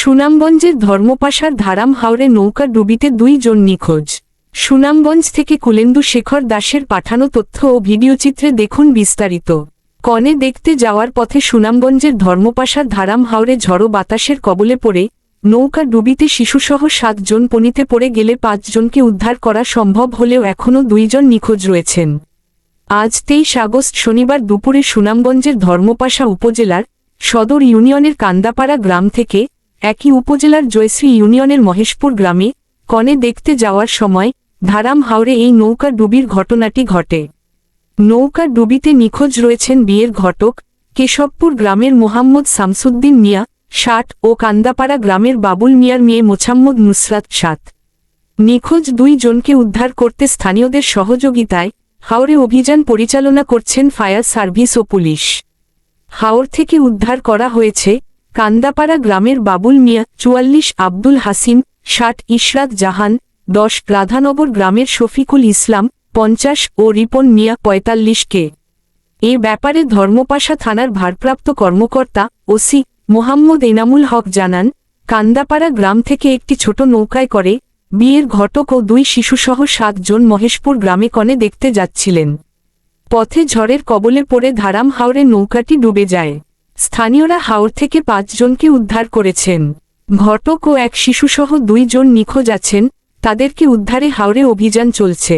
সুনামগঞ্জের ধর্মপাশার ধারাম হাওরে নৌকা ডুবিতে দুই জন নিখোঁজ। সুনামগঞ্জ থেকে কুলেন্দু শেখর দাসের পাঠানো তথ্য ও ভিডিওচিত্রে দেখুন বিস্তারিত। কনে দেখতে যাওয়ার পথে সুনামগঞ্জের ধর্মপাশার ধারাম হাওরে ঝড়ো বাতাসের কবলে পড়ে নৌকা ডুবিতে শিশুসহ সাতজন পনিতে পড়ে গেলে পাঁচজনকে উদ্ধার করা সম্ভব হলেও এখনও দুইজন নিখোঁজ রয়েছেন। আজ তেইশ আগস্ট শনিবার দুপুরে সুনামগঞ্জের ধর্মপাশা উপজেলার সদর ইউনিয়নের কান্দাপাড়া গ্রাম থেকে একই উপজেলার জয়শ্রী ইউনিয়নের মহেশপুর গ্রামে কনে দেখতে যাওয়ার সময় ধারাম হাওরে এই নৌকা ডুবির ঘটনাটি ঘটে। নৌকা ডুবিতে নিখোঁজ রয়েছেন বিয়ের ঘটক কেশবপুর গ্রামের মোহাম্মদ শামসুদ্দিন মিয়া, ষাট, ও কান্দাপাড়া গ্রামের বাবুল মিয়ার মেয়ে মোছাম্মদ নুসরাত সাত। নিখোঁজ দুই জনকে উদ্ধার করতে স্থানীয়দের সহযোগিতায় হাওরে অভিযান পরিচালনা করছেন ফায়ার সার্ভিস ও পুলিশ। হাওর থেকে উদ্ধার করা হয়েছে কান্দাপাড়া গ্রামের বাবুল মিয়া, চুয়াল্লিশ আব্দুল হাসিন ষাট ইশরাত জাহান, দশ রাধানগর গ্রামের শফিকুল ইসলাম, পঞ্চাশ ও রিপন মিয়া, পঁয়তাল্লিশ কে। এ ব্যাপারে ধর্মপাশা থানার ভারপ্রাপ্ত কর্মকর্তা, ওসি মোহাম্মদ এনামুল হক জানান, কান্দাপাড়া গ্রাম থেকে একটি ছোট নৌকায় করে বিয়ের ঘটক ও দুই শিশুসহ সাতজন মহেশপুর গ্রামে কনে দেখতে যাচ্ছিলেন। পথে ঝড়ের কবলে পড়ে ধারাম হাওরে নৌকাটি ডুবে যায়। স্থানীয়রা হাওর থেকে পাঁচজনকে উদ্ধার করেছেন। ঘটক ও এক শিশুসহ দুইজন নিখোঁজ আছেন, তাদেরকে উদ্ধারে হাওরে অভিযান চলছে।